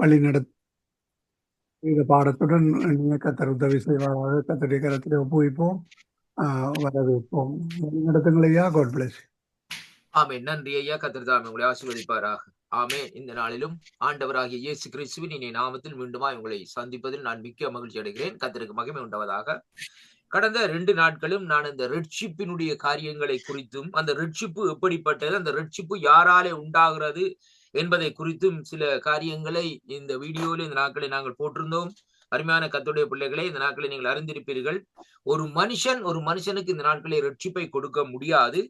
வழிநடத் இந்த பாடத்துடன் நீங்க கத்தர் உதவி செய்வாராக. கத்தருடைய கரத்திலே ஒப்புவிப்போம். வரவேற்போம். வழிநடத்துங்கள் ஐயா. காட் பிளஸ் ஆமே நன்றி ஐயா. கத்திரதாமே உங்களை ஆசீர்வதிப்பாராக. ஆமே இந்த நாளிலும் ஆண்டவராகிய இயேசு கிறிஸ்துவின் இனி நாமத்தில் மீண்டுமாய் உங்களை சந்திப்பதில் நான் மிக்க மகிழ்ச்சி அடைகிறேன். கத்தருக்கு மகிமை உண்டவதாக. கடந்த ரெண்டு நாட்களும் நான் இந்த ரட்சிப்பினுடைய காரியங்களை குறித்தும் அந்த ரட்சிப்பு எப்படிப்பட்டது அந்த ரட்சிப்பு யாராலே உண்டாகிறது என்பதை குறித்தும் சில காரியங்களை இந்த வீடியோவில் இந்த நாட்களை நாங்கள் போட்டிருந்தோம். அருமையான கத்துடைய பிள்ளைகளை இந்த நாட்களை நீங்கள் அறிந்திருப்பீர்கள். ஒரு மனுஷன் ஒரு மனுஷனுக்கு இந்த நாட்களை ரட்சிப்பை கொடுக்க முடியாது.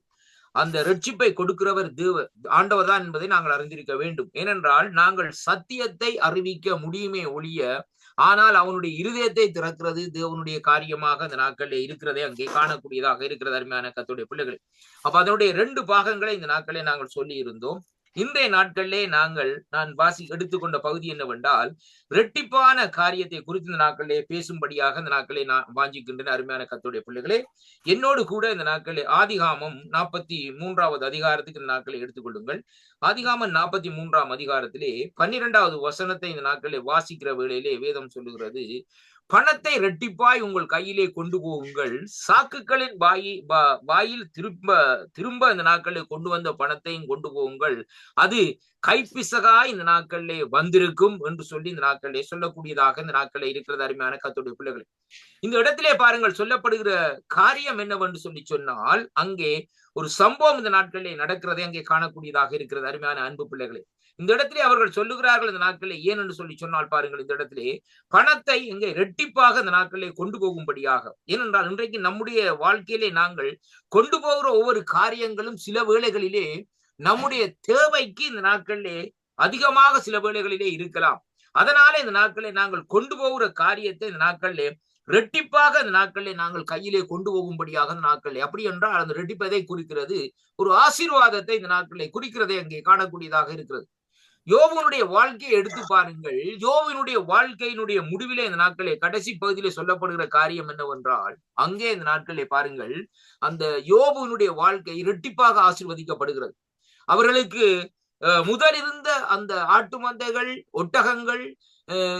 அந்த ரட்சிப்பை கொடுக்கிறவர் தேவ ஆண்டவர் தான் என்பதை நாங்கள் அறிந்திருக்க வேண்டும். ஏனென்றால் நாங்கள் சத்தியத்தை அறிவிக்க முடியுமே ஒழிய ஆனால் அவனுடைய இருதயத்தை திறக்கிறது தேவனுடைய காரியமாக அந்த நாட்களில் இருக்கிறதே அங்கே காணக்கூடியதாக இருக்கிறது அருமையான கத்துடைய பிள்ளைகள். அப்ப அதனுடைய ரெண்டு பாகங்களை இந்த நாட்களை நாங்கள் சொல்லி இருந்தோம் இன்றைய நாட்களிலே நாங்கள் நான் வாசி எடுத்துக்கொண்ட பகுதி என்னவென்றால் இரட்டிப்பான காரியத்தை குறித்து இந்த நாட்களிலே பேசும்படியாக இந்த நாட்களை நான் வாஞ்சிக்கின்றன அருமையான கத்துடைய பிள்ளைகளே. என்னோடு கூட இந்த நாட்களே ஆதிகாமம் நாற்பத்தி மூன்றாவது அதிகாரத்துக்கு இந்த நாட்களை எடுத்துக்கொள்ளுங்கள் ஆதிகாமம் நாற்பத்தி மூன்றாம் அதிகாரத்திலே பன்னிரெண்டாவது வசனத்தை இந்த நாட்களை வாசிக்கிற வேளையிலே வேதம் சொல்லுகிறது. பணத்தை ரெட்டிப்பாய் உங்கள் கையிலே கொண்டு போகுங்கள். சாக்குகளின் வாயி வாயில் திரும்ப திரும்ப இந்த நாட்களில் கொண்டு வந்த பணத்தையும் கொண்டு போகுங்கள். அது கைப்பிசகா இந்த நாட்களிலே வந்திருக்கும் என்று சொல்லி இந்த நாட்களிலே சொல்லக்கூடியதாக இந்த நாட்களில் இருக்கிறது அருமையான கத்துடைய பிள்ளைகள். இந்த இடத்திலே பாருங்கள் சொல்லப்படுகிற காரியம் என்னவென்று சொல்லி சொன்னால் அங்கே ஒரு சம்பவம் இந்த நாட்களிலே நடக்கிறதை அங்கே காணக்கூடியதாக இருக்கிறது. அருமையான அன்பு பிள்ளைகளே இந்த இடத்திலே அவர்கள் சொல்லுகிறார்கள் இந்த நாட்களில் ஏன்? என்று சொல்லி சொன்னால் பாருங்கள் இந்த இடத்திலே பணத்தை இங்கே ரெட்டிப்பாக இந்த நாட்களிலே கொண்டு போகும்படியாக. ஏனென்றால் இன்றைக்கு நம்முடைய வாழ்க்கையிலே நாங்கள் கொண்டு போகிற ஒவ்வொரு காரியங்களும் சில வேளைகளிலே நம்முடைய தேவைக்கு இந்த நாட்களிலே அதிகமாக சில வேளைகளிலே இருக்கலாம். அதனால இந்த நாட்களை நாங்கள் கொண்டு போகிற காரியத்தை இந்த நாட்களிலே ரெட்டிப்பாக அந்த நாட்களை நாங்கள் கையிலே கொண்டு போகும்படியாக அந்த நாட்களிலே அப்படி என்றால் அந்த ரெட்டிப்பதை குறிக்கிறது? ஒரு ஆசீர்வாதத்தை இந்த நாட்களை குறிக்கிறதை அங்கே காணக்கூடியதாக இருக்கிறது. யோவனுடைய வாழ்க்கையை எடுத்து பாருங்கள். யோவினுடைய வாழ்க்கையினுடைய முடிவிலே இந்த நாட்களே கடைசி பகுதியிலே சொல்லப்படுகிற காரியம் என்னவென்றால் அங்கே இந்த நாட்களை பாருங்கள். அந்த யோபுனுடைய வாழ்க்கை இரட்டிப்பாக ஆசிர்வதிக்கப்படுகிறது. அவர்களுக்கு முதல் இருந்த அந்த ஆட்டு மந்தைகள் ஒட்டகங்கள்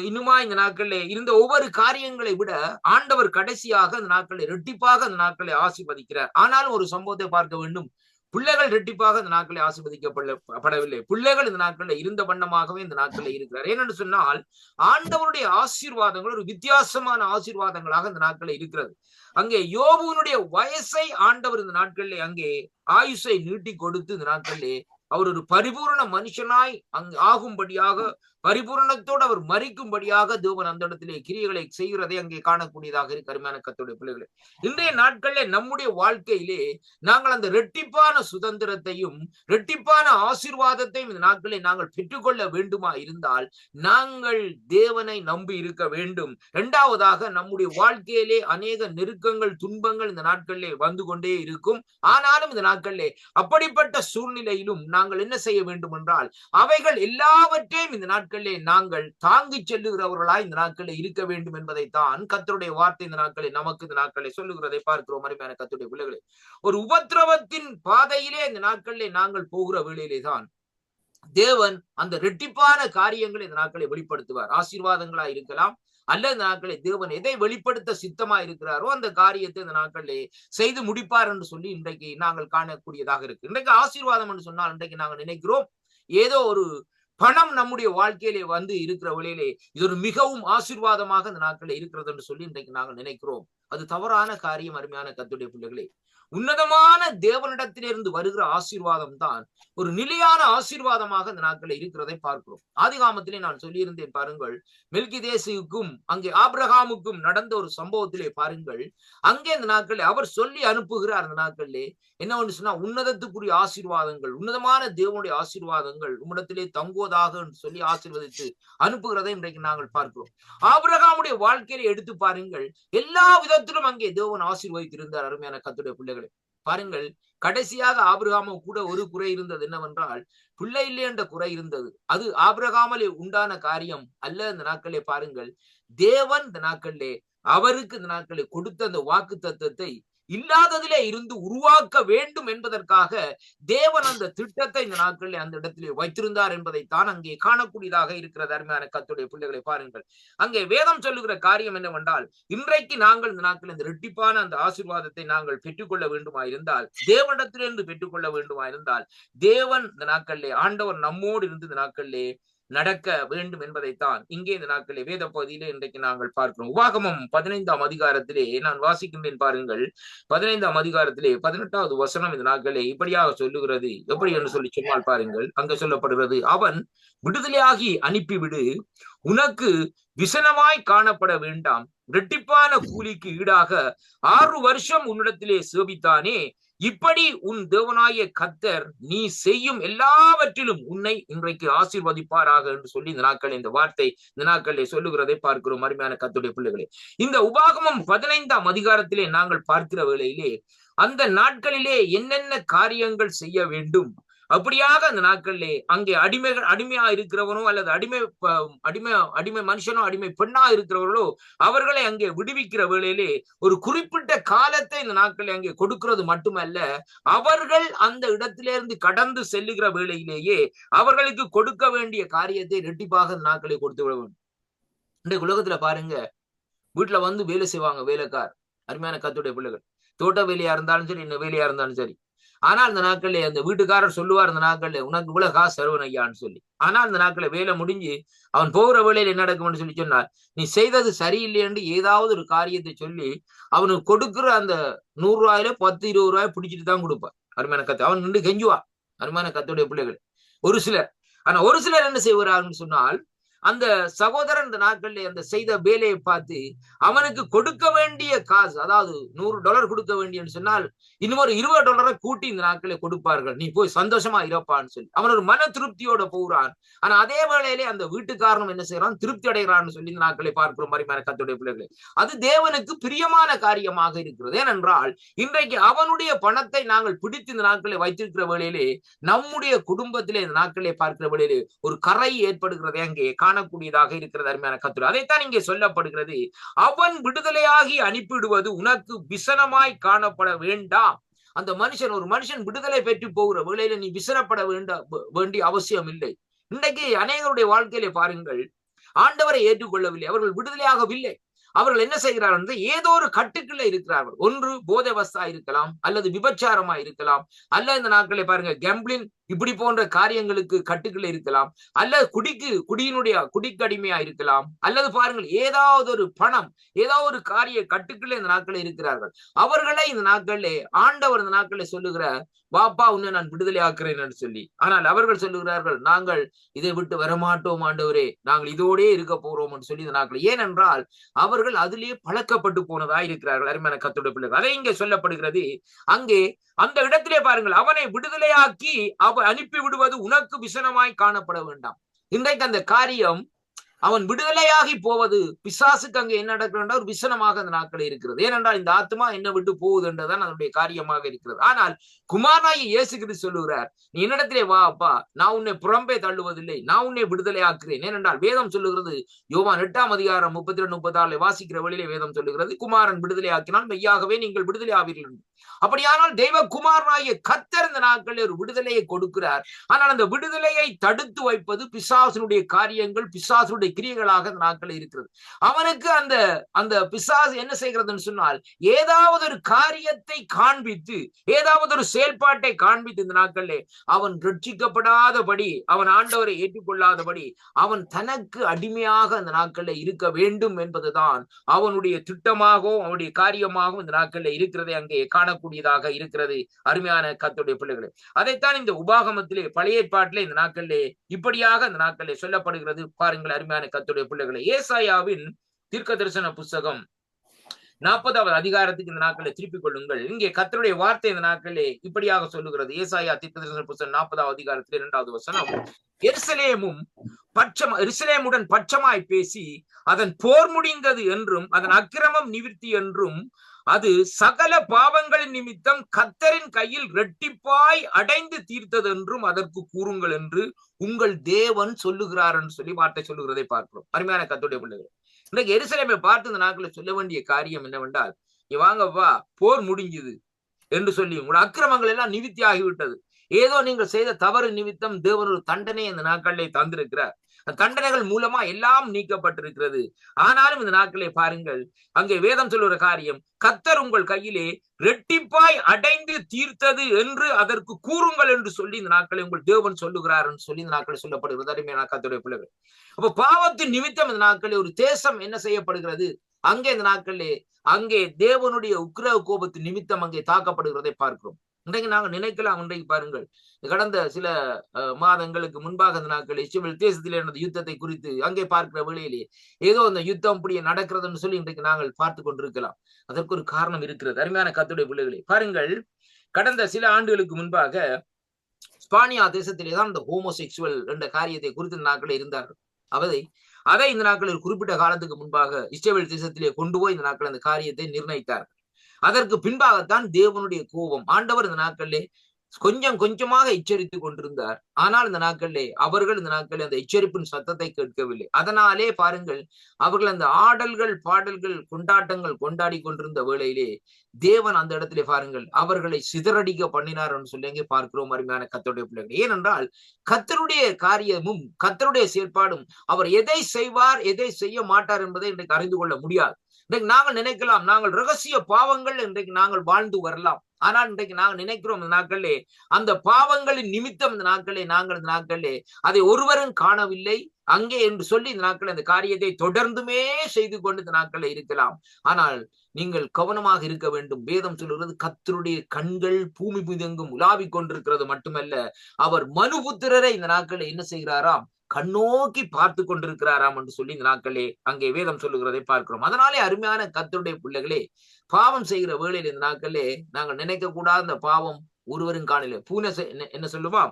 இன்னுமா இந்த நாட்களில் இருந்த ஒவ்வொரு காரியங்களை விட ஆண்டவர் கடைசியாக அந்த நாட்களை ரெட்டிப்பாக அந்த நாட்களை ஆசிர்வதிக்கிறார். ஆனாலும் ஒரு சம்பவத்தை பார்க்க வேண்டும். பிள்ளைகள் ரெட்டிப்பாக இந்த நாட்களை ஆசிர்வதிக்கப்படவில்லை பிள்ளைகள் இந்த நாட்களில் இருந்த வண்ணமாகவே இந்த நாட்களில் இருக்கிறார். ஏனென்று சொன்னால் ஆண்டவருடைய ஆசீர்வாதங்கள் ஒரு வித்தியாசமான ஆசீர்வாதங்களாக இந்த நாட்களில் இருக்கிறது. அங்கே யோபுனுடைய வயசை ஆண்டவர் இந்த நாட்களிலே அங்கே ஆயுஷை நீட்டி கொடுத்து இந்த நாட்களிலே அவர் ஒரு பரிபூர்ண மனுஷனாய் அங்கு ஆகும்படியாக பரிபூரணத்தோடு அவர் மறிக்கும்படியாக தேவன் அந்த இடத்திலே கிரியைகளை செய்கிறதை அங்கே காணக்கூடியதாக இருக்கு அருமையான கத்துடைய பிள்ளைகளை. இன்றைய நாட்களில் நம்முடைய வாழ்க்கையிலே நாங்கள் அந்த ரெட்டிப்பான சுதந்திரத்தையும் ரெட்டிப்பான ஆசீர்வாதத்தையும் இந்த நாட்களை நாங்கள் பெற்றுக்கொள்ள வேண்டுமா இருந்தால் நாங்கள் தேவனை நம்பி இருக்க வேண்டும். இரண்டாவதாக நம்முடைய வாழ்க்கையிலே அநேக நெருக்கங்கள் துன்பங்கள் இந்த நாட்களிலே வந்து கொண்டே இருக்கும். ஆனாலும் இந்த நாட்களிலே அப்படிப்பட்ட சூழ்நிலையிலும் நாங்கள் என்ன செய்ய வேண்டும் என்றால் அவைகள் எல்லாவற்றையும் இந்த நாட்கள் நாட்களிலே நாங்கள் தாங்கி செல்லுகிறவர்களாய் இந்த நாட்களில் இருக்க வேண்டும் என்பதைத்தான் கத்தருடைய வார்த்தை இந்த நாட்களில் நமக்கு இந்த நாட்களை சொல்லுகிறதை பார்க்கிறோம். அருமையான கத்துடைய பிள்ளைகளை ஒரு உபத்திரவத்தின் பாதையிலே இந்த நாட்களிலே நாங்கள் போகிற வேளையிலே தான் தேவன் அந்த ரெட்டிப்பான காரியங்களை இந்த நாட்களை வெளிப்படுத்துவார். ஆசீர்வாதங்களா இருக்கலாம் அல்ல இந்த நாட்களை தேவன் எதை வெளிப்படுத்த சித்தமா இருக்கிறாரோ அந்த காரியத்தை இந்த நாட்களிலே செய்து முடிப்பார் என்று சொல்லி இன்றைக்கு நாங்கள் காணக்கூடியதாக இருக்கு. இன்றைக்கு ஆசீர்வாதம் என்று சொன்னால் இன்றைக்கு நாங்கள் நினைக்கிறோம் ஏதோ ஒரு பணம் நம்முடைய வாழ்க்கையிலே வந்து இருக்கிற வழியிலே இது ஒரு மிகவும் ஆசீர்வாதமாக இந்த நாட்களில் இருக்கிறது என்று சொல்லி இன்றைக்கு நாங்கள் நினைக்கிறோம். அது தவறான காரியம் அருமையான கத்துடைய பிள்ளைகளே. உன்னதமான தேவனிடத்திலிருந்து வருகிற ஆசீர்வாதம் தான் ஒரு நிலையான ஆசீர்வாதமாக அந்த நாட்களில் இருக்கிறதை பார்க்கிறோம். ஆதிகாமத்திலே நான் சொல்லியிருந்தேன் பாருங்கள் மெல்கி தேசிக்கும் அங்கே ஆப்ரஹாமுக்கும் நடந்த ஒரு சம்பவத்திலே பாருங்கள் அங்கே இந்த நாட்களில் அவர் சொல்லி அனுப்புகிறார் அந்த நாட்களிலே என்ன ஒன்று சொன்னா உன்னதத்துக்குரிய ஆசீர்வாதங்கள் உன்னதமான தேவனுடைய ஆசீர்வாதங்கள் உம்மிடத்திலே தங்குவதாக என்று சொல்லி ஆசீர்வதித்து அனுப்புகிறதை இன்றைக்கு நாங்கள் பார்க்கிறோம். ஆபிரகாமுடைய வாழ்க்கையில எடுத்து பாருங்கள் எல்லா எல்லாத்திலும் அங்கே தேவன் ஆசீர்வதித்திருந்தார் அருமையான கத்துடைய பிள்ளைகளை. பாருங்கள் கடைசியாக ஆபிரகாம கூட ஒரு குறை இருந்தது என்னவென்றால் பிள்ளை இல்லை என்ற குறை இருந்தது. அது ஆபிரகாமலே உண்டான காரியம் அல்ல இந்த நாட்களே பாருங்கள். தேவன் இந்த நாட்களிலே அவருக்கு இந்த நாட்களை கொடுத்த அந்த வாக்கு தத்துவத்தை இல்லாததிலே இருந்து உருவாக்க வேண்டும் என்பதற்காக தேவன் அந்த திட்டத்தை இந்த நாட்களில் அந்த இடத்திலே வைத்திருந்தார் என்பதைத்தான் அங்கே காணக்கூடியதாக இருக்கிறது. அருமையான கத்துடைய பிள்ளைகளை பாருங்கள். அங்கே வேதம் சொல்லுகிற காரியம் என்னவென்றால் இன்றைக்கு நாங்கள் இந்த நாட்களில் இந்த ரெட்டிப்பான அந்த ஆசீர்வாதத்தை நாங்கள் பெற்றுக்கொள்ள வேண்டுமா இருந்தால் தேவனிடத்திலிருந்து பெற்றுக்கொள்ள வேண்டுமா இருந்தால் தேவன் இந்த நாட்களிலே ஆண்டவர் நம்மோடு இருந்து இந்த நாட்களிலே நடக்க வேண்டும் என்பதைத்தான் இங்கே இந்த நாட்களில் வேத பகுதியிலே இன்றைக்கு நாங்கள் பார்க்கிறோம். உபாகமம் பதினைந்தாம் அதிகாரத்திலே நான் வாசிக்கின்றேன் பாருங்கள். பதினைந்தாம் அதிகாரத்திலே பதினெட்டாவது வசனம் இந்த நாட்களே இப்படியாக சொல்லுகிறது. எப்படி என்று சொல்லி சொன்னால் பாருங்கள். அங்க சொல்லப்படுகிறது அவன் விடுதலையாகி அனுப்பிவிடு. உனக்கு விசனமாய் காணப்பட வேண்டாம். இரட்டிப்பான கூலிக்கு ஈடாக ஆறு வருஷம் உன்னிடத்திலே சேவித்தானே இப்படி உன் தேவனாய கத்தர் நீ செய்யும் எல்லாவற்றிலும் உன்னை இன்றைக்கு ஆசீர்வதிப்பாராக என்று சொல்லி இந்த நாட்கள் இந்த வார்த்தை இந்த நாட்களை சொல்லுகிறதை பார்க்கிறோம். அருமையான கத்துடைய பிள்ளைகளே. இந்த உபாகமம் பதினைந்தாம் அதிகாரத்திலே நாங்கள் பார்க்கிற வேளையிலே அந்த நாட்களிலே என்னென்ன காரியங்கள் செய்ய வேண்டும்? அப்படியாக அந்த நாட்களிலே அங்கே அடிமைகள் அடிமையா இருக்கிறவனோ அல்லது அடிமை அடிமை அடிமை மனுஷனோ அடிமை பெண்ணா இருக்கிறவர்களோ அவர்களை அங்கே விடுவிக்கிற வேளையிலே ஒரு குறிப்பிட்ட காலத்தை இந்த நாட்களை அங்கே கொடுக்கிறது மட்டுமல்ல அவர்கள் அந்த இடத்திலிருந்து கடந்து செல்லுகிற வேளையிலேயே அவர்களுக்கு கொடுக்க வேண்டிய காரியத்தை ரெட்டிப்பாக இந்த நாட்களை கொடுத்து விட வேண்டும். இன்றைக்கு உலகத்துல பாருங்க வீட்டுல வந்து வேலை செய்வாங்க வேலைக்கார் அருமையான கத்துடைய பிள்ளைகள். தோட்ட வேலையா இருந்தாலும் சரி என்ன வேலையா இருந்தாலும் சரி ஆனா அந்த நாட்கள்ல அந்த வீட்டுக்காரர் சொல்லுவார் அந்த நாட்கள்ல உனக்கு இவ்வளவு காசு சருவன் ஐயான்னு சொல்லி. ஆனா அந்த நாட்கள வேலை முடிஞ்சு அவன் போகிற வேலையில என்ன நடக்கும்னு சொல்லி சொன்னார். நீ செய்தது சரியில்லைன்னு ஏதாவது ஒரு காரியத்தை சொல்லி அவனுக்கு கொடுக்குற அந்த நூறு ரூபாயில பத்து இருபது ரூபாய் பிடிச்சிட்டு தான் கொடுப்பான் அருமையான கத்து. அவன் நின்று கெஞ்சுவான். அருமையான கத்தோடைய பிள்ளைகள். ஒரு சிலர். ஆனா ஒரு சிலர் என்ன செய்வார்கள் சொன்னால் அந்த சகோதரன் இந்த நாட்கள்ல அந்த செய்த வேலையை பார்த்து அவனுக்கு கொடுக்க வேண்டிய காசு அதாவது நூறு டாலர் கொடுக்க வேண்டியன்னு சொன்னால் இன்னும் இருபது டாலரை கூட்டி இந்த நாட்களை கொடுப்பார்கள். நீ போய் சந்தோஷமா இருப்பான்னு சொல்லி. அவன் ஒரு மன திருப்தியோட போகிறான். ஆனா அதே வேளையிலே அந்த வீட்டுக்காரனும் என்ன செய்யறான் திருப்தி அடைகிறான்னு சொல்லி இந்த நாட்களை பார்க்கிற மாதிரி மேல கத்துடைய பிள்ளைகளை. அது தேவனுக்கு பிரியமான காரியமாக இருக்கிறது. ஏனென்றால் இன்றைக்கு அவனுடைய பணத்தை நாங்கள் பிடித்து இந்த நாட்களை வைத்திருக்கிற வேளையிலே நம்முடைய குடும்பத்திலே இந்த நாட்களை பார்க்கிற வேளையிலே ஒரு கரை ஏற்படுகிறதே. அங்கே காணக்கூடியதாக இருக்கிறது அருமையான கத்துரை அதைத்தான் இங்கே சொல்லப்படுகிறது. அவன் விடுதலையாகி அனுப்பிடுவது உனக்கு விசனமாய் காணப்பட வேண்டாம். அந்த மனுஷன் ஒரு மனுஷன் விடுதலை பெற்று போகிற வேளையில நீ விசனப்பட வேண்ட வேண்டிய அவசியம் இல்லை. இன்றைக்கு அநேகருடைய வாழ்க்கையில பாருங்கள் ஆண்டவரை ஏற்றுக்கொள்ளவில்லை அவர்கள் விடுதலையாகவில்லை. அவர்கள் என்ன செய்கிறார்கள் என்று ஏதோ ஒரு கட்டுக்குள்ள இருக்கிறார்கள். ஒன்று போதவஸ்தா இருக்கலாம் அல்லது விபச்சாரமா இருக்கலாம். அல்ல இந்த நாட்களை பாருங்க கேம்பிளின் இப்படி போன்ற காரியங்களுக்கு கட்டுக்குள்ள இருக்கலாம். அல்லது குடிக்கு குடியினுடைய குடிக்கடிமையா இருக்கலாம். அல்லது பாருங்கள் ஏதாவது ஒரு பணம் ஏதாவது ஒரு காரிய கட்டுக்குள்ள இந்த நாட்களில் இருக்கிறார்கள். அவர்களை இந்த நாட்களிலே ஆண்டவர் இந்த நாட்களில் சொல்லுகிற வாப்பா உன்னை நான் விடுதலை ஆக்குறேன் என்று சொல்லி. ஆனால் அவர்கள் சொல்லுகிறார்கள் நாங்கள் இதை விட்டு வரமாட்டோம் ஆண்டவரே. நாங்கள் இதோடே இருக்க போறோம் என்று சொல்லி இந்த நாட்கள் ஏனென்றால் அவர்கள் அதிலேயே பழக்கப்பட்டு போனதா இருக்கிறார்கள். அருமையான கத்துடைய பிள்ளைகள். அதை இங்கே சொல்லப்படுகிறது அங்கே அந்த இடத்திலே பாருங்கள் அவனை விடுதலையாக்கி அவ அனுப்பி விடுவது உனக்கு விசனமாய் காணப்பட வேண்டாம். இன்றைக்கு அந்த காரியம் அவன் விடுதலையாகி போவது. பிசாசுக்கு அங்கே என்ன நடக்கிறது ஒரு விசனமாக அந்த நாட்கள் இருக்கிறது. ஏனென்றால் இந்த ஆத்மா என்ன விட்டு போகுது என்றுதான் அதனுடைய காரியமாக இருக்கிறது. ஆனால் குமாராயி இயேசு கிறிஸ்து சொல்லுகிறார் நீ என்னிடத்திலே வா அப்பா. நான் உன்னை புறம்பே தள்ளுவதில்லை. நான் உன்னை விடுதலை ஆக்குறேன் ஏனென்றால் வேதம் சொல்லுகிறது யோவான் எட்டாம் அதிகாரம் முப்பத்தி ரெண்டு முப்பத்தி ஆறுல வாசிக்கிற வழியிலே வேதம் சொல்லுகிறது குமாரன் விடுதலை ஆக்கினால் மெய்யாகவே நீங்கள் விடுதலை ஆவீர்கள் அப்படியானால் தெய்வ குமாரனாகிய கத்தர் இந்த நாட்களில் ஒரு விடுதலையை கொடுக்கிறார். ஆனால் அந்த விடுதலையை தடுத்து வைப்பது பிசாசனுடைய காரியங்கள் பிசாசனுடைய அவருடைய கிரியைகளாக இந்த நாட்களில் இருக்கிறது. அவனுக்கு அந்த அந்த பிசாசு என்ன செய்கிறதுன்னு சொன்னால் ஏதாவது ஒரு காரியத்தை காண்பித்து ஏதாவது ஒரு செயல்பாட்டை காண்பித்து இந்த நாட்கள்ல அவன் ரட்சிக்கப்படாதபடி அவன் ஆண்டவரை ஏற்றுக்கொள்ளாதபடி அவன் தனக்கு அடிமையாக அந்த நாட்கள்ல இருக்க வேண்டும் என்பதுதான் அவனுடைய திட்டமாகவும் அவனுடைய காரியமாகவும் இந்த நாட்கள்ல இருக்கிறதை அங்கே காணக்கூடியதாக இருக்கிறது. அருமையான கத்துடைய பிள்ளைகளை அதைத்தான் இந்த உபாகமத்திலே பழைய ஏற்பாட்டிலே இந்த நாட்களிலே இப்படியாக இந்த நாட்களிலே சொல்லப்படுகிறது. பாருங்கள் அருமையான கத்துடைய பிள்ளைகளை. ஏசாயாவின் தீர்க்க தரிசன புஸ்தகம் நாற்பதாவது அதிகாரத்துக்கு இந்த நாட்களை திருப்பிக் கொள்ளுங்கள். இங்கே கத்தருடைய வார்த்தை இந்த நாட்களே இப்படியாக சொல்லுகிறது. ஏசாயா தீர்க்கதரிசன புஸ்தகம் நாற்பதாவது அதிகாரத்தில் இரண்டாவது வசனம். எருசலேமும் பட்சம் எருசலேமுடன் பட்சமாய் பேசி அதன் போர் முடிந்தது என்றும் அதன் அக்கிரமம் நிவிற்த்தி என்றும் அது சகல பாவங்களின் நிமித்தம் கத்தரின் கையில் ரெட்டிப்பாய் அடைந்து தீர்த்தது என்றும் அதற்கு கூறுங்கள் என்று உங்கள் தேவன் சொல்லுகிறார் என்று சொல்லி வார்த்தை சொல்லுகிறதை பார்க்கிறோம். அருமையான கத்துடைய பிள்ளைகள் இன்னைக்கு எரிசலமை பார்த்து இந்த நாட்களில் சொல்ல வேண்டிய காரியம் என்னவென்றால் நீ வாங்கப்பா போர் முடிஞ்சுது என்று சொல்லி உங்களோட அக்கிரமங்கள் எல்லாம் நிவித்தி ஆகிவிட்டது ஏதோ நீங்கள் செய்த தவறு நிமித்தம் தேவன் ஒரு தண்டனை இந்த நாட்களிலே தந்திருக்கிறார். தண்டனைகள் மூலமா எல்லாம் நீக்கப்பட்டிருக்கிறது. ஆனாலும் இந்த நாட்களை பாருங்கள் அங்கே வேதம் சொல்லுற காரியம் கத்தர் உங்கள் கையிலே ரெட்டிப்பாய் அடைந்து தீர்த்தது என்று அதற்கு கூறுங்கள் என்று சொல்லி இந்த நாட்களை உங்கள் தேவன் சொல்லுகிறார் என்று சொல்லி இந்த நாட்களை சொல்லப்படுகிறது. அருமையான கத்தருடைய பிள்ளைகள். அப்ப பாவத்தின் நிமித்தம் இந்த நாட்களில் ஒரு தேசம் என்ன செய்யப்படுகிறது? அங்கே இந்த நாட்களிலே அங்கே தேவனுடைய உக்ரவ கோபத்தின் நிமித்தம் அங்கே தாக்கப்படுகிறதை பார்க்கிறோம். இன்றைக்கு நாங்கள் நினைக்கலாம் இன்றைக்கு பாருங்கள். கடந்த சில மாதங்களுக்கு முன்பாக அந்த நாட்கள் இஸ்ரேல் தேசத்தில் நடந்த யுத்தத்தை குறித்து அங்கே பார்க்கிற வேளையிலே ஏதோ அந்த யுத்தம் இப்படி நடக்கிறதுன்னு சொல்லி இன்றைக்கு நாங்கள் பார்த்து கொண்டிருக்கலாம். அதற்கு ஒரு காரணம் இருக்கிறது. அருமையான கத்துடைய பிள்ளைகளே பாருங்கள். கடந்த சில ஆண்டுகளுக்கு முன்பாக ஸ்பானியா தேசத்திலே தான் இந்த ஹோமோசெக்சுவல் என்ற காரியத்தை குறித்து நாட்கள் இருந்தார்கள். அவதை அதை இந்த நாட்களில் குறிப்பிட்ட காலத்துக்கு முன்பாக இஸ்ரேல் தேசத்திலே கொண்டு போய் இந்த நாட்கள் அந்த காரியத்தை நிர்ணயித்தார்கள். அதற்கு பின்பாகத்தான் தேவனுடைய கோபம். ஆண்டவர் இந்த நாட்களிலே கொஞ்சம் கொஞ்சமாக எச்சரித்து கொண்டிருந்தார். ஆனால் இந்த நாட்களிலே அவர்கள் இந்த நாட்களில் அந்த எச்சரிப்பின் சத்தத்தை கேட்கவில்லை. அதனாலே பாருங்கள் அவர்கள் அந்த ஆடல்கள் பாடல்கள் கொண்டாட்டங்கள் கொண்டாடி கொண்டிருந்த வேளையிலே தேவன் அந்த இடத்திலே பாருங்கள் அவர்களை சிதறடிக்க பண்ணினார் என்று சொல்லி அங்கே பார்க்கிறோம் அருமையான கத்தருடைய பிள்ளைகள். ஏனென்றால் கத்தருடைய காரியமும் கத்தருடைய செயல்பாடும் அவர் எதை செய்வார் எதை செய்ய மாட்டார் என்பதை இன்றைக்கு அறிந்து கொள்ள முடியாது. இன்றைக்கு நாங்கள் நினைக்கலாம் நாங்கள் ரகசிய பாவங்கள் இன்றைக்கு நாங்கள் வாழ்ந்து வரலாம். ஆனால் இன்றைக்கு நாங்கள் நினைக்கிறோம் இந்த நாட்களே அந்த பாவங்களின் நிமித்தம் இந்த நாட்களே நாங்கள் இந்த நாட்களே அதை ஒருவரும் காணவில்லை. அங்கே என்று சொல்லி இந்த நாட்கள் அந்த காரியத்தை தொடர்ந்துமே செய்து கொண்டு இந்த நாட்களில் இருக்கலாம். ஆனால் நீங்கள் கவனமாக இருக்க வேண்டும். வேதம் சொல்கிறது கத்தருடைய கண்கள் பூமி புதெங்கும் உலாவிக் கொண்டிருக்கிறது மட்டுமல்ல அவர் மனுபுத்திரரை இந்த நாட்களில் என்ன செய்கிறாராம்? கண்ணோக்கி பார்த்து கொண்டிருக்கிறாராம் என்று சொல்லி இந்த நாட்களே அங்கே வேதம் சொல்லுகிறதை பார்க்கிறோம். அதனாலே அருமையான கத்தருடைய பிள்ளைகளே பாவம் செய்கிற வேளையில் இந்த நாட்களே நாங்கள் நினைக்க கூடாத அந்த பாவம் ஒருவரும் காணல. பூனை என்ன சொல்லுமா?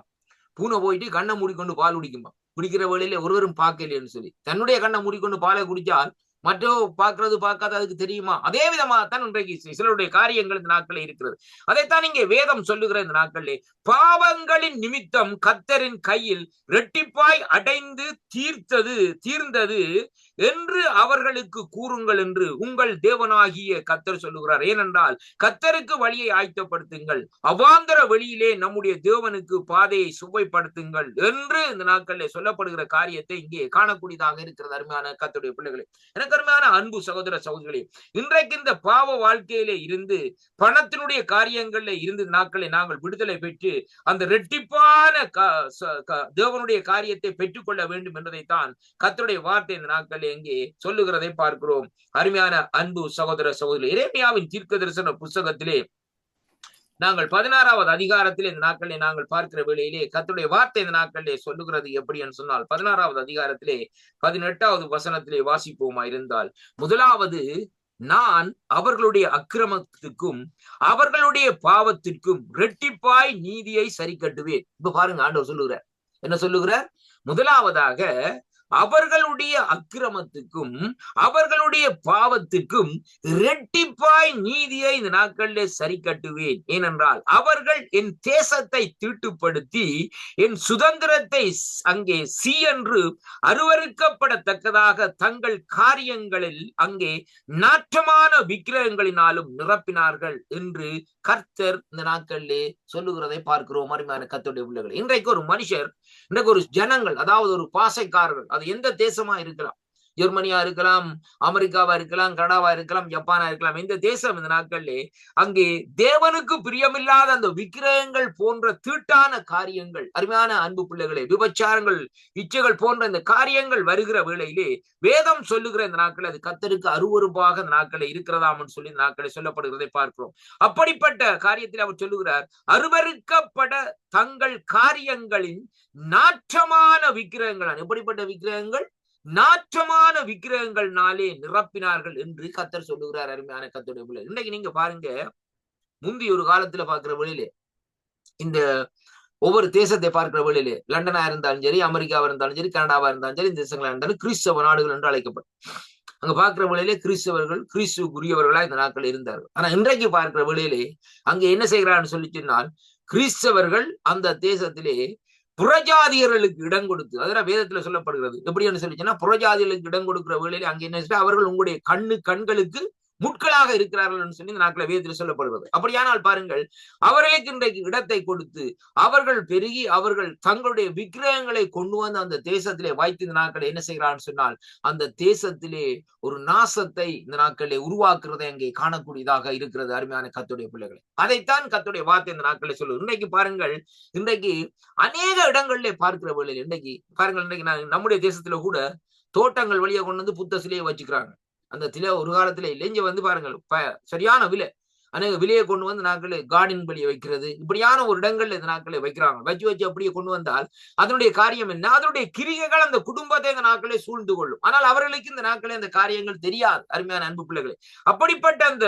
பூனை போயிட்டு கண்ணை மூடிக்கொண்டு பால் குடிக்குமா? குடிக்கிற வேளையில ஒருவரும் பார்க்கலையேன்னு சொல்லி. தன்னுடைய கண்ணை மூடிக்கொண்டு பாலை குடிச்சால் மற்றோ பார்க்கறது பார்க்காத அதுக்கு தெரியுமா? அதே விதமாகத்தான் இன்றைக்கு சிலருடைய காரியங்கள் இந்த நாட்களில் இருக்கிறது. அதைத்தான் இங்கே வேதம் சொல்லுகிற இந்த நாட்களிலே பாவங்களின் நிமித்தம் கத்தரின் கையில் ரெட்டிப்பாய் அடைந்து தீர்த்தது தீர்ந்தது என்று அவர்களுக்கு கூறுங்கள் என்று உங்கள் தேவனாகிய கத்தர் சொல்லுகிறார். ஏனென்றால் கத்தருக்கு வழியை ஆயத்தப்படுத்துங்கள். அவாந்தர வழியிலே நம்முடைய தேவனுக்கு பாதையை சுவைப்படுத்துங்கள் என்று இந்த நாட்களில் சொல்லப்படுகிற காரியத்தை இங்கே காணக்கூடியதாக இருக்கிறது. அருமையான கத்தருடைய பிள்ளைகளே எனக்கு அருமையான அன்பு சகோதர சகோதரிகளே இன்றைக்கு இந்த பாவ வாழ்க்கையிலே இருந்து பணத்தினுடைய காரியங்கள்ல இருந்து நாட்களை நாங்கள் விடுதலை பெற்று அந்த ரெட்டிப்பான தேவனுடைய காரியத்தை பெற்றுக்கொள்ள வேண்டும் என்பதைத்தான் கத்தருடைய வார்த்தை இந்த நாட்களில் எங்கே சொல்லுகிறதை பார்க்கிறோம். அருமையான அன்பு சகோதர சகோதரி இரேமியாவின் தீர்க்க தரிசன புஸ்தகத்திலே நாங்கள் பதினாறாவது அதிகாரத்தில் இந்த நாட்களிலே நாங்கள் பார்க்கிற வேளையிலே கத்துடைய வார்த்தை இந்த நாட்களிலே சொல்லுகிறது எப்படி என்று சொன்னால் பதினாறாவது அதிகாரத்திலே பதினெட்டாவது வசனத்திலே வாசிப்போமா இருந்தால் முதலாவது நான் அவர்களுடைய அக்கிரமத்துக்கும் அவர்களுடைய பாவத்திற்கும் ரெட்டிப்பாய் நீதியை சரி கட்டுவேன் இப்ப பாருங்க ஆண்டவர் சொல்லுகிறார். என்ன சொல்லுகிறார்? முதலாவதாக அவர்களுடைய அக்கிரமத்துக்கும் அவர்களுடைய பாவத்துக்கும் இரட்டிப்பாய் நீதியை இந்த நாட்களில் சரி கட்டுவேன் ஏனென்றால் அவர்கள் என் தேசத்தை தீட்டுப்படுத்தி என் சுதந்திரத்தை அங்கே சி என்று அருவறுக்கப்படத்தக்கதாக தங்கள் காரியங்களில் அங்கே நாற்றமான விக்கிரகங்களினாலும் நிரப்பினார்கள் என்று கர்த்தர் இந்த நாட்களிலே சொல்லுகிறதை பார்க்கிறோம். அருமையான கத்தோடைய பிள்ளைகள். இன்றைக்கு ஒரு மனுஷர் இன்றைக்கு ஒரு ஜனங்கள் அதாவது ஒரு பாசைக்காரர்கள் அது எந்த தேசமா இருக்கலாம். ஜெர்மனியா இருக்கலாம் அமெரிக்காவா இருக்கலாம் கனடாவா இருக்கலாம் ஜப்பானா இருக்கலாம். இந்த தேசம் இந்த நாட்களிலே அங்கே தேவனுக்கு பிரியமில்லாத அந்த விக்கிரகங்கள் போன்ற தீட்டான காரியங்கள் அருமையான அன்பு பிள்ளைகளே விபச்சாரங்கள் இச்சைகள் போன்ற இந்த காரியங்கள் வருகிற வேளையிலே வேதம் சொல்லுகிற இந்த நாட்கள் அது கத்தருக்கு அருவறுப்பாக இந்த நாட்களை இருக்கிறதாம்னு சொல்லி இந்த நாட்களை சொல்லப்படுகிறதை பார்க்கிறோம். அப்படிப்பட்ட காரியத்தில் அவர் சொல்லுகிறார் அருவறுக்கப்பட தங்கள் காரியங்களின் நாற்றமான விக்கிரகங்கள் எப்படிப்பட்ட விக்கிரகங்கள்? நாற்றமான விக்கிரகங்கள்னாலே நிரப்பினார்கள் என்று கத்தர் சொல்லுகிறார் அருமையான கத்தோடைய பிள்ளை இன்னைக்கு நீங்க பாருங்க முந்தி ஒரு காலத்துல பாக்குற வழியிலே இந்த ஒவ்வொரு தேசத்தை பார்க்கிற வழியிலே லண்டனா இருந்தாலும் சரி அமெரிக்காவா இருந்தாலும் சரி கனடாவா இருந்தாலும் சரி இந்த தேசங்களா இருந்தாலும் கிறிஸ்தவ நாடுகள் என்று அழைக்கப்படும். அங்க பார்க்கிற வழியிலே கிறிஸ்தவர்கள் கிறிஸ்துக்குரியவர்களா இந்த நாட்கள் இருந்தார்கள். ஆனா இன்றைக்கு பார்க்கிற வழியிலே அங்க என்ன செய்கிறான்னு சொல்லி சொன்னால் கிறிஸ்தவர்கள் அந்த தேசத்திலே புறஜாதியர்களுக்கு இடம் கொடுத்து அதெல்லாம் வேதத்துல சொல்லப்படுகிறது. எப்படின்னு சொல்லிச்சுன்னா புறஜாதிகளுக்கு இடம் கொடுக்கிற வேளையில அங்க என்ன அவர்கள் உங்களுடைய கண்ணு கண்களுக்கு முட்களாக இருக்கிறார்கள் என்று சொல்லி இந்த நாட்களை வேதத்தில் சொல்லப்படுவது. அப்படியானால் பாருங்கள் அவர்களுக்கு இன்றைக்கு இடத்தை கொடுத்து அவர்கள் பெருகி அவர்கள் தங்களுடைய விக்கிரகங்களை கொண்டு வந்து அந்த தேசத்திலே வாய்த்து இந்த நாட்களை என்ன செய்கிறான்னு சொன்னால் அந்த தேசத்திலே ஒரு நாசத்தை இந்த நாட்களிலே உருவாக்குறதை அங்கே காணக்கூடியதாக இருக்கிறது அருமையான கத்துடைய பிள்ளைகளை. அதைத்தான் கத்துடைய வார்த்தை இந்த நாட்களை சொல்லுவது. இன்றைக்கு பாருங்கள் இன்றைக்கு அநேக இடங்களிலே பார்க்கிற வேளையில் இன்றைக்கு பாருங்கள் இன்றைக்கு நான் நம்முடைய தேசத்துல கூட தோட்டங்கள் வழியா கொண்டு வந்து புத்த சிலையை வச்சுக்கிறாங்க. அந்த திலை ஒரு காலத்துல இல்லை. இங்க வந்து பாருங்கள் சரியான விலை. அநேக விலையை கொண்டு வந்து நாட்களை கார்டன் வெளியே வைக்கிறது. இப்படியான ஒரு இடங்கள்ல இந்த நாட்களை வைக்கிறாங்க. வச்சு வச்சு அப்படியே கொண்டு வந்தால் அதனுடைய காரியம் என்ன? அதனுடைய கிரிகைகள் அந்த குடும்பத்தை இந்த நாட்களை சூழ்ந்து கொள்ளும். ஆனால் அவர்களுக்கு இந்த நாட்களே அந்த காரியங்கள் தெரியாது அருமையான அன்பு பிள்ளைகளே. அப்படிப்பட்ட அந்த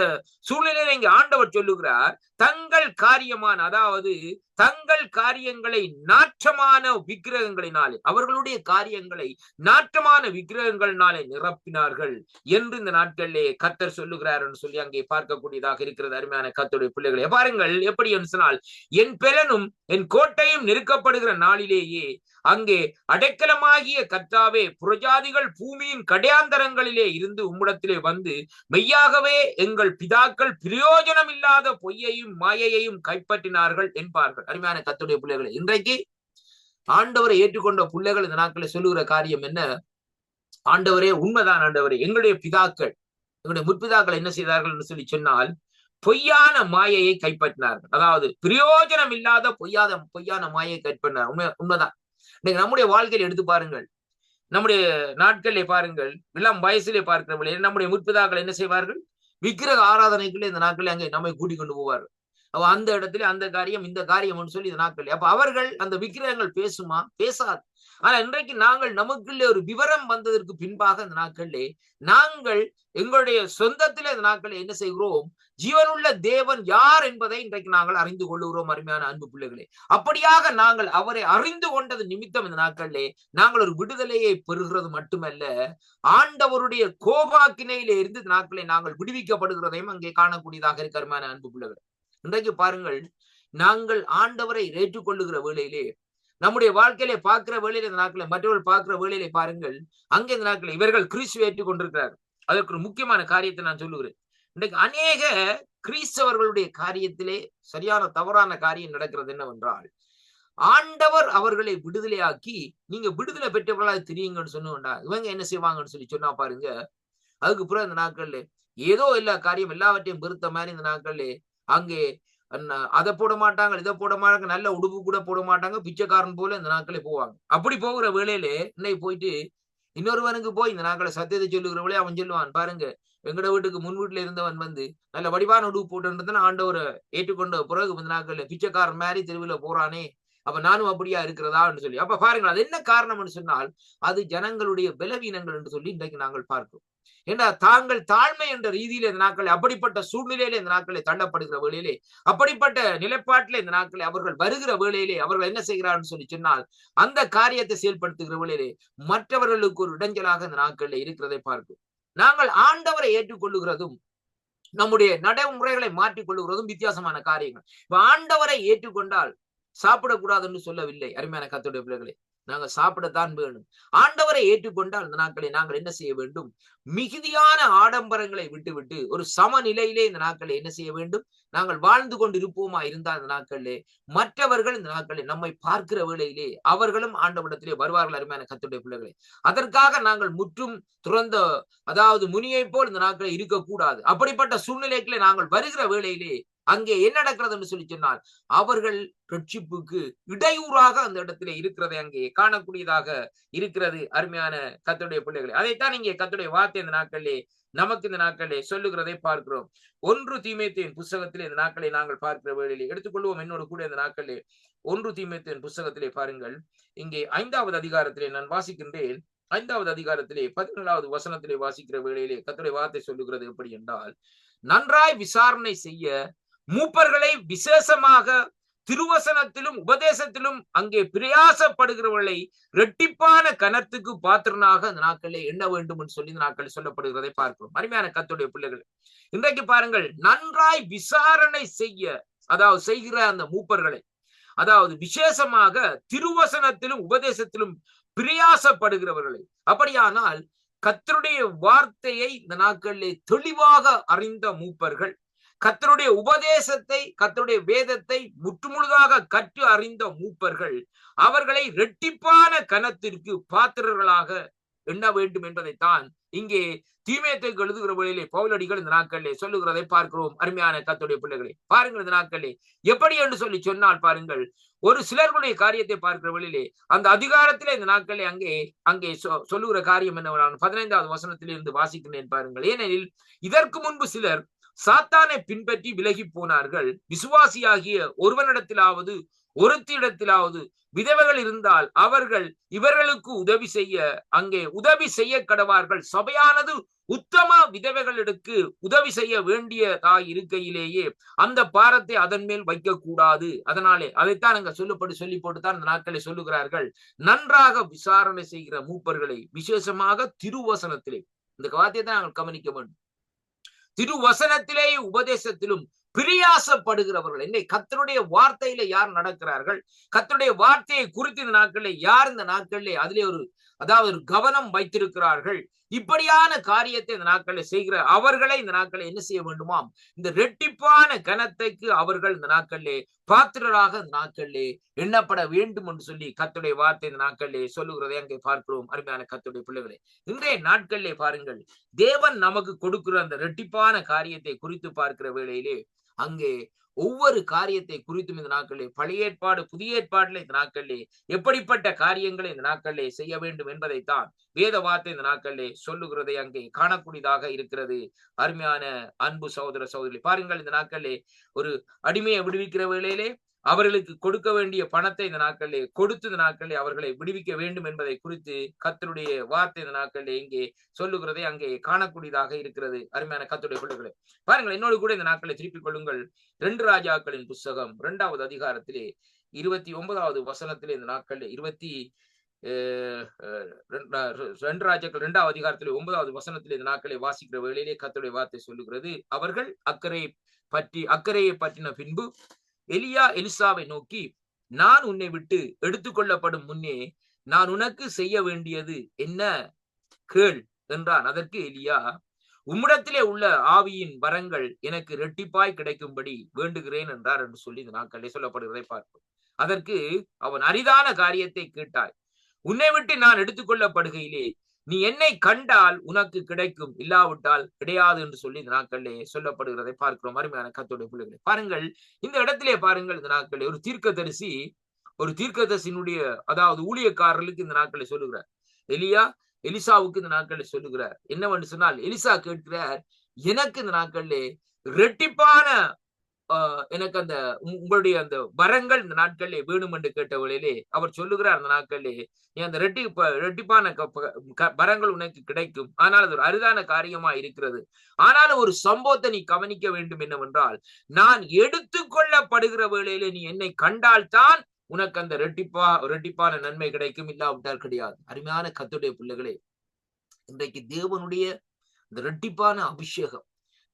சூழ்நிலையில இங்க ஆண்டவர் சொல்லுகிறார் தங்கள் காரியமான அதாவது தங்கள் காரியங்களை நாற்றமான விக்கிரகங்களினாலே அவர்களுடைய காரியங்களை நாற்றமான விக்கிரகங்களினாலே நிரப்பினார்கள் என்று இந்த நாட்களிலே கத்தர் சொல்லுகிறார் என்று சொல்லி அங்கே பார்க்கக்கூடியதாக இருக்கிறது. அருமையான கத்தருடைய பிள்ளைகளை பாருங்கள் எப்படி என்று சொன்னால் என் பெலனும் என் கோட்டையும் நெருக்கப்படுகிற நாளிலேயே அங்கே அடைக்கலமாகிய கர்த்தாவே புரஜாதிகள் பூமியின் கடையாந்தரங்களிலே இருந்து உம்மிடத்திலே வந்து மெய்யாகவே எங்கள் பிதாக்கள் பிரயோஜனம் இல்லாத பொய்யையும் மாயையையும் கைப்பற்றினார்கள் என்பார்கள். அருமையான கத்துடைய பிள்ளைகளை இன்றைக்கு ஆண்டவரை ஏற்றுக்கொண்ட பிள்ளைகள் இந்த நாட்களில் சொல்லுகிற காரியம் என்ன? ஆண்டவரே உண்மைதான் ஆண்டவரே எங்களுடைய பிதாக்கள் எங்களுடைய முற்பிதாக்கள் என்ன செய்தார்கள் என்று சொல்லி சொன்னால் பொய்யான மாயையை கைப்பற்றினார்கள். அதாவது பிரயோஜனம் இல்லாத பொய்யாத பொய்யான மாயையை கைப்பற்றினார். உண்மை உண்மைதான். இன்னைக்கு நம்முடைய வாழ்க்கையில் எடுத்து பாருங்கள். நம்முடைய நாட்களிலே பாருங்கள். எல்லாம் வயசிலே பார்க்கிறவர்களே நம்முடைய முற்பிதாக்கள் என்ன செய்வார்கள்? விக்கிரக ஆராதனைக்குள்ளே இந்த நாட்களை அங்கே நம்மை கூட்டிக் கொண்டு போவார்கள். அவ அந்த இடத்துல அந்த காரியம் இந்த காரியம்னு சொல்லி இந்த நாட்கள். அப்ப அவர்கள் அந்த விக்கிரகங்கள் பேசுமா? பேசாது. ஆனா இன்றைக்கு நாங்கள் நமக்குள்ளே ஒரு விவரம் வந்ததற்கு பின்பாக இந்த நாட்களிலே நாங்கள் எங்களுடைய சொந்தத்திலே இந்த நாட்களில் என்ன செய்கிறோம்? ஜீவனுள்ள தேவன் யார் என்பதை இன்றைக்கு நாங்கள் அறிந்து கொள்ளுகிறோம் அருமையான அன்பு பிள்ளைகளே. அப்படியாக நாங்கள் அவரை அறிந்து கொண்டது நிமித்தம் இந்த நாட்களிலே நாங்கள் ஒரு விடுதலையை பெறுகிறது மட்டுமல்ல ஆண்டவருடைய கோபாக்கினையிலே இருந்து நாட்களை நாங்கள் விடுவிக்கப்படுகிறதையும் அங்கே காணக்கூடியதாக இருக்க அருமையான அன்பு பிள்ளைகள். இன்றைக்கு பாருங்கள் நாங்கள் ஆண்டவரை ஏற்றுக்கொள்ளுகிற வேளையிலே நம்முடைய வாழ்க்கையிலே பார்க்கிற வேளையில இந்த நாட்களை மற்றவர்கள் பார்க்கிற வேளையிலே பாருங்கள் அங்கே இந்த நாட்களை இவர்கள் கிறிஸ்துவை ஏற்றுக்கொண்டிருக்கிறார்கள். அதற்கு ஒரு முக்கியமான காரியத்தை நான் சொல்லுகிறேன். இன்றைக்கு அநேக கிறிஸ்தவர்களுடைய காரியத்திலே சரியான தவறான காரியம் நடக்கிறது என்னவென்றால் ஆண்டவர் அவர்களை விடுதலையாக்கி நீங்க விடுதலை பெற்றவர்களாக தெரியுங்கன்னு சொன்னா இவங்க என்ன செய்வாங்கன்னு சொல்லி சொன்னா பாருங்க. அதுக்கு பிறகு இந்த நாட்கள்ல ஏதோ எல்லா காரியம் எல்லாவற்றையும் பெருத்த மாதிரி இந்த நாட்கள்ல அங்கே அதை போட மாட்டாங்க இதை போட மாட்டாங்க நல்ல உடுப்பு கூட போட மாட்டாங்க பிச்சைக்காரன் போல இந்த நாட்களே போவாங்க. அப்படி போகிற வேலையிலே இன்னைக்கு போயிட்டு இன்னொருவனுக்கு போய் இந்த நாட்களை சத்தியத்தை சொல்லுகிறவளே அவன் சொல்லுவான் பாருங்க எங்கட வீட்டுக்கு முன் வீட்டுல இருந்தவன் வந்து நல்ல வடிவான உடுப்பு போட்டுன்றதுன்னு ஆண்டவரை ஏற்றுக்கொண்ட பிறகு இந்த நாட்கள் பிச்சைக்காரன் மாதிரி தெருவில் போறானே அப்ப நானும் அப்படியா இருக்கிறதா என்று சொல்லி. அப்ப பாருங்கள் அது என்ன காரணம்னு சொன்னால் அது ஜனங்களுடைய பலவீனங்கள் என்று சொல்லி இன்றைக்கு நாங்கள் பார்க்கிறோம். ஏன்னா தாங்கள் தாழ்மை என்ற ரீதியில இந்த நாட்களை அப்படிப்பட்ட சூழ்நிலையில இந்த நாட்களை தள்ளப்படுகிற வேளையிலே அப்படிப்பட்ட நிலைப்பாட்டில இந்த நாட்களை அவர்கள் வருகிற வேளையிலே அவர்கள் என்ன செய்கிறார்கள் சொல்லி சொன்னால் அந்த காரியத்தை செயல்படுத்துகிற வேளையிலே மற்றவர்களுக்கு ஒரு இடைஞ்சலாக இந்த நாட்களில் இருக்கிறதை பார்க்கும் நாங்கள் ஆண்டவரை ஏற்றுக்கொள்ளுகிறதும் நம்முடைய நடைமுறைகளை மாற்றிக் கொள்ளுகிறதும் வித்தியாசமான காரியங்கள். இப்ப ஆண்டவரை ஏற்றுக்கொண்டால் சாப்பிடக்கூடாதுன்னு சொல்லவில்லை. அருமையான கத்துடைய பிள்ளைகளே நாங்க சாப்பிடத்தான் வேணும். ஆண்டவரை ஏற்றுக்கொண்டால் அந்த நாட்களை நாங்கள் என்ன செய்ய வேண்டும்? மிகுதியான ஆடம்பரங்களை விட்டுவிட்டு ஒரு சமநிலையிலே இந்த நாட்களை என்ன செய்ய வேண்டும்? நாங்கள் வாழ்ந்து கொண்டு இருப்போமா இருந்தால் இந்த நாட்களிலே மற்றவர்கள் இந்த நாட்களில் நம்மை பார்க்கிற வேளையிலே அவர்களும் ஆண்டவரிடத்திலே வருவார்கள் அருமையான கத்துடைய பிள்ளைகளே. அதற்காக நாங்கள் முற்றும் துறந்த அதாவது முனியை போல் இந்த நாட்களில் இருக்கக்கூடாது. அப்படிப்பட்ட சூழ்நிலைகளை நாங்கள் வருகிற வேளையிலே அங்கே என்ன நடக்கிறது சொல்லி சொன்னால் அவர்கள் ரட்சிப்புக்கு இடையூறாக அந்த இடத்துல இருக்கிறதை அங்கே காணக்கூடியதாக இருக்கிறது அருமையான கத்துடைய பிள்ளைகளை. அதைத்தான் இங்கே கத்துடைய வார்த்தை இந்த நாட்களிலே நமக்கு இந்த நாட்களிலே சொல்லுகிறதை பார்க்கிறோம். ஒன்று தீமைத்தின் புஸ்தகத்திலே இந்த நாட்களை நாங்கள் பார்க்கிற வேளையிலே எடுத்துக்கொள்வோம் என்னோடு கூட இந்த நாட்களிலே. ஒன்று தீமைத்தின் புஸ்தகத்திலே பாருங்கள். இங்கே ஐந்தாவது அதிகாரத்திலே நான் வாசிக்கின்றேன். ஐந்தாவது அதிகாரத்திலே பதினேழாவது வசனத்திலே வாசிக்கிற வேளையிலே கத்துடைய வார்த்தை சொல்லுகிறது எப்படி என்றால் நன்றாய் விசாரணை செய்ய மூப்பர்களை விசேஷமாக திருவசனத்திலும் உபதேசத்திலும் அங்கே பிரயாசப்படுகிறவர்களை ரெட்டிப்பான கனத்துக்கு பாத்திரனாக அந்த நாட்களில் எண்ண வேண்டும் என்று சொல்லி இந்த நாட்களில் சொல்லப்படுகிறதை பார்க்கிறோம். அருமையான கத்துடைய பிள்ளைகள் இன்றைக்கு பாருங்கள் நன்றாய் விசாரணை செய்ய அதாவது செய்கிற அந்த மூப்பர்களை அதாவது விசேஷமாக திருவசனத்திலும் உபதேசத்திலும் பிரயாசப்படுகிறவர்களை அப்படியானால் கத்தருடைய வார்த்தையை இந்த நாட்களிலே தெளிவாக அறிந்த மூப்பர்கள் கத்தருடைய உபதேசத்தை கத்தருடைய வேதத்தை முற்றுமுழுதாக கற்று அறிந்த மூப்பர்கள் அவர்களை இரட்டிப்பான கனத்திற்கு பாத்திரர்களாக எண்ண வேண்டும் என்பதைத்தான் இங்கே தீமேத்தை எழுதுகிற வழியிலே பவுலடிகள் இந்த நாட்களிலே சொல்லுகிறதை பார்க்கிறோம். அருமையான கத்துடைய பிள்ளைகளை பாருங்கள் இந்த நாட்களிலே. எப்படி என்று சொல்லி சொன்னால் பாருங்கள் ஒரு சிலர்களுடைய காரியத்தை பார்க்கிற வழியிலே அந்த அதிகாரத்திலே இந்த நாட்களிலே அங்கே அங்கே சொல்லுகிற காரியம் என்ன நான் பதினைந்தாவது வசனத்திலிருந்து வாசிக்கிறேன் பாருங்கள். ஏனெனில் இதற்கு முன்பு சிலர் சாத்தானை பின்பற்றி விலகி போனார்கள். விசுவாசியாகிய ஒருவனிடத்திலாவது ஒருத்திடத்திலாவது விதவைகள் இருந்தால் அவர்கள் இவர்களுக்கு உதவி செய்ய அங்கே உதவி செய்ய கடவார்கள். சபையானது உத்தம விதவைகளுக்கு உதவி செய்ய வேண்டியதாய் இருக்கையிலேயே அந்த பாரத்தை அதன் மேல் வைக்க கூடாது அதனாலே அதைத்தான் அங்க சொல்லப்பட்டு சொல்லி போட்டுத்தான் இந்த நாட்களை சொல்லுகிறார்கள். நன்றாக விசாரணை செய்கிற மூப்பர்களை விசேஷமாக திருவசனத்திலே. இந்த வார்த்தையை தான் நாங்கள் கவனிக்க வேண்டும். திருவசனத்திலே உபதேசத்திலும் பிரியாசப்படுகிறவர்கள். என்னை கத்தனுடைய வார்த்தையில யார் நடக்கிறார்கள்? கத்தனுடைய வார்த்தையை குறித்து இந்த நாட்களில் யார் இந்த நாட்களிலே அதிலே ஒரு அதாவது கவனம் வைத்திருக்கிறார்கள். இப்படியான காரியத்தை இந்த நாட்களை செய்கிற அவர்களை இந்த நாட்களை என்ன செய்ய வேண்டுமாம்? இந்த ரெட்டிப்பான கனத்தைக்கு அவர்கள் இந்த நாட்களிலே பாத்திரராக இந்த நாட்களிலே எண்ணப்பட வேண்டும் என்று சொல்லி கத்துடைய வார்த்தை இந்த நாட்களிலே சொல்லுகிறதை அங்கே பார்க்கிறோம். அருமையான கத்துடைய பிள்ளைகளை இன்றைய நாட்களிலே பாருங்கள் தேவன் நமக்கு கொடுக்கிற அந்த ரெட்டிப்பான காரியத்தை குறித்து பார்க்கிற வேளையிலே அங்கே ஒவ்வொரு காரியத்தை குறித்தும் இந்த நாட்களிலே பழைய ஏற்பாடு புதிய ஏற்பாடுல இந்த நாட்களிலே எப்படிப்பட்ட காரியங்களை இந்த நாட்களிலே செய்ய வேண்டும் என்பதைத்தான் வேத வார்த்தை இந்த நாட்களிலே சொல்லுகிறதை அங்கே காணக்கூடியதாக இருக்கிறது. அருமையான அன்பு சகோதர சகோதரி பாருங்கள் இந்த நாட்களிலே ஒரு அடிமையை விடுவிக்கிற வேளையிலே அவர்களுக்கு கொடுக்க வேண்டிய பணத்தை இந்த நாட்களிலே கொடுத்து இந்த நாட்களிலே அவர்களை விடுவிக்க வேண்டும் என்பதை குறித்து கத்தருடைய வார்த்தை இந்த நாட்களிலே இங்கே சொல்லுகிறதை அங்கே காணக்கூடியதாக இருக்கிறது. அருமையான கத்துடைய பிள்ளைகளை பாருங்கள் என்னோடு கூட இந்த நாட்களை திருப்பிக் கொள்ளுங்கள். ரெண்டு ராஜாக்களின் புஸ்தகம் இரண்டாவது அதிகாரத்திலே இருபத்தி ஒன்பதாவது வசனத்திலே இந்த நாட்களில் இருபத்தி ரெண்டு ராஜாக்கள் இரண்டாவது அதிகாரத்திலே ஒன்பதாவது வசனத்திலே இந்த நாட்களை வாசிக்கிற வேளையிலே கத்துடைய வார்த்தை சொல்லுகிறது. அவர்கள் அக்கறை பற்றி அக்கறையை பற்றின பின்பு எலியா எலிசாவை நோக்கி நான் உன்னை விட்டு எடுத்துக்கொள்ளப்படும் முன்னே நான் உனக்கு செய்ய வேண்டியது என்ன? கேள் என்றான். அதற்கு எலியா உம்மிடத்திலே உள்ள ஆவியின் வரங்கள் எனக்கு ரெட்டிப்பாய் கிடைக்கும்படி வேண்டுகிறேன் என்றார் என்று சொல்லி இந்த நாட்களே சொல்லப்படுகிறதை பார்ப்போம். அதற்கு அவன் அரிதான காரியத்தை கேட்டாய். உன்னை விட்டு நான் எடுத்துக்கொள்ளப்படுகையிலே நீ என்னை கண்டால் உனக்கு கிடைக்கும் இல்லாவிட்டால் கிடையாது என்று சொல்லி இந்த நாட்களிலே சொல்லப்படுகிறதை பார்க்கிறோம். அருமையான கத்தோடைய பிள்ளைகளை பாருங்கள் இந்த இடத்திலே பாருங்கள் இந்த நாட்களே ஒரு தீர்க்கதரிசி ஒரு தீர்க்கதரிசினுடைய அதாவது ஊழியக்காரர்களுக்கு இந்த நாட்களை சொல்லுகிறார். எலியா எலிசாவுக்கு இந்த நாட்களை சொல்லுகிறார். என்னவென்று சொன்னால் எலிசா கேட்கிறார் எனக்கு இந்த நாட்களிலே ரெட்டிப்பான எனக்கு அந்த உங்களுடைய அந்த வரங்கள் இந்த நாட்களிலே வேணும் என்று கேட்ட அவர் சொல்லுகிறார் அந்த நாட்களிலே நீ அந்த ரெட்டி ரெட்டிப்பான வரங்கள் உனக்கு கிடைக்கும். ஆனால் அது ஒரு அரிதான காரியமா இருக்கிறது. ஆனாலும் ஒரு சம்பவத்தை நீ கவனிக்க வேண்டும் என்னவென்றால் நான் எடுத்துக்கொள்ளப்படுகிற வேளையிலே நீ என்னை கண்டால்தான் உனக்கு அந்த ரெட்டிப்பா ரெட்டிப்பான நன்மை கிடைக்கும். இல்லாவிட்டால் கிடையாது. அருமையான கத்துடைய பிள்ளைகளே இன்றைக்கு தேவனுடைய இந்த ரெட்டிப்பான அபிஷேகம்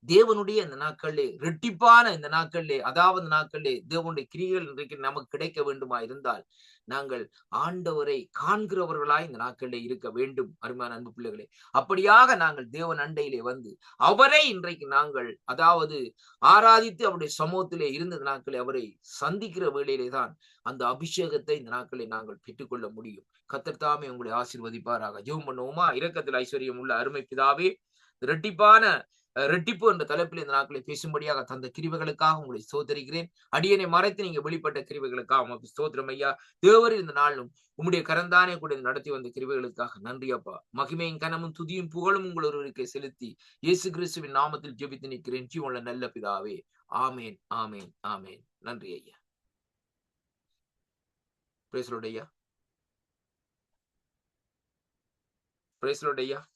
தேவனுடைய இந்த நாட்களிலே ரெட்டிப்பான இந்த நாட்களிலே அதாவது நாட்களிலே தேவனுடைய கிரிகள் இன்றைக்கு நமக்கு கிடைக்க வேண்டுமா இருந்தால் நாங்கள் ஆண்டவரை காண்கிறவர்களாய் இந்த நாட்களிலே இருக்க வேண்டும் அருமையான அன்பு பிள்ளைகளே. அப்படியாக நாங்கள் தேவன் அண்டையிலே வந்து அவரை இன்றைக்கு நாங்கள் அதாவது ஆராதித்து அவருடைய சமூகத்திலே இருந்த நாட்களை அவரை சந்திக்கிற வேளையிலே தான் அந்த அபிஷேகத்தை இந்த நாட்களை நாங்கள் பெற்றுக்கொள்ள முடியும். கத்தர்தாமே உங்களை ஆசிர்வதிப்பாராக. ஜெவம் பண்ணுவோமா? இரக்கத்தில் ஐஸ்வர்யம் உள்ள அருமை பிதாவே ரெட்டிப்பான ரெட்டிப்பு என்ற தலைப்பில் இந்த நாட்களை பேசும்படியாக தந்த கிரிவுகளுக்காக உங்களை சோதரிக்கிறேன் அடியனை மறைத்து நீங்க வெளிப்பட்ட கிரிவுகளுக்காக உமக்கு சோதரம் ஐயா. தேவர் இந்த நாளும் உம்முடைய கரந்தானே கூட நடத்தி வந்த கிருவைகளுக்காக நன்றி அப்பா. மகிமையின் கனமும் துதியும் புகழும் உங்கள் ஒருவருக்கு செலுத்தி இயேசு கிறிஸ்துவின் நாமத்தில் ஜெபித்து நிற்கிறேன். ஜீவனுள்ள நல்ல பிதாவே. ஆமேன் ஆமேன் ஆமேன். நன்றி ஐயா. பிரேசலோட ஐயா. பிரேசலோட ஐயா.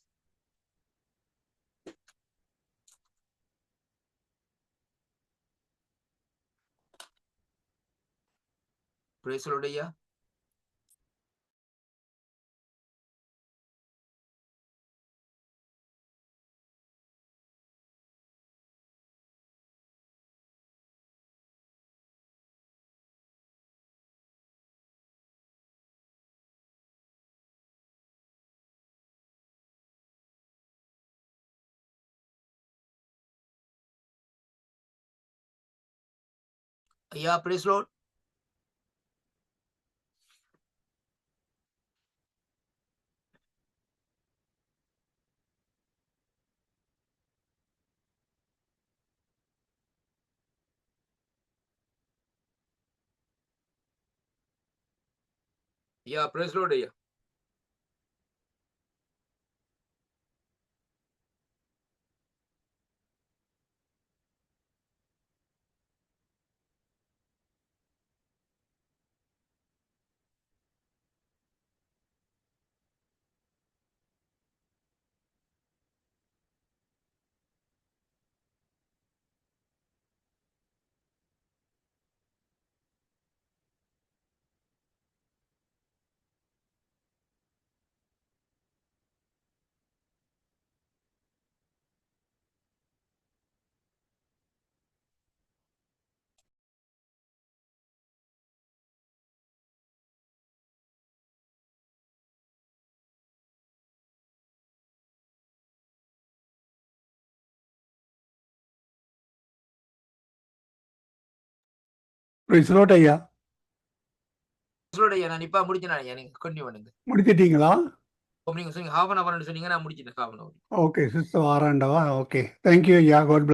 Praise the Lord, yeah. Yeah, praise Lord. e a presloreia. Lord ஐயா. பிரைஸ் லோட் ஐயா. நான் இப்ப முடிச்சேன் ஐயா. நீங்க கண்டினியூ பண்ணுங்க. முடிச்சிட்டீங்களா நீங்க சொன்னீங்க ஹாஃப் அன் அவர்னு சொன்னீங்க நான் முடிச்சிட்டேன் half an hour okay sister வாராண்டவா okay thank you ஐயா. காட்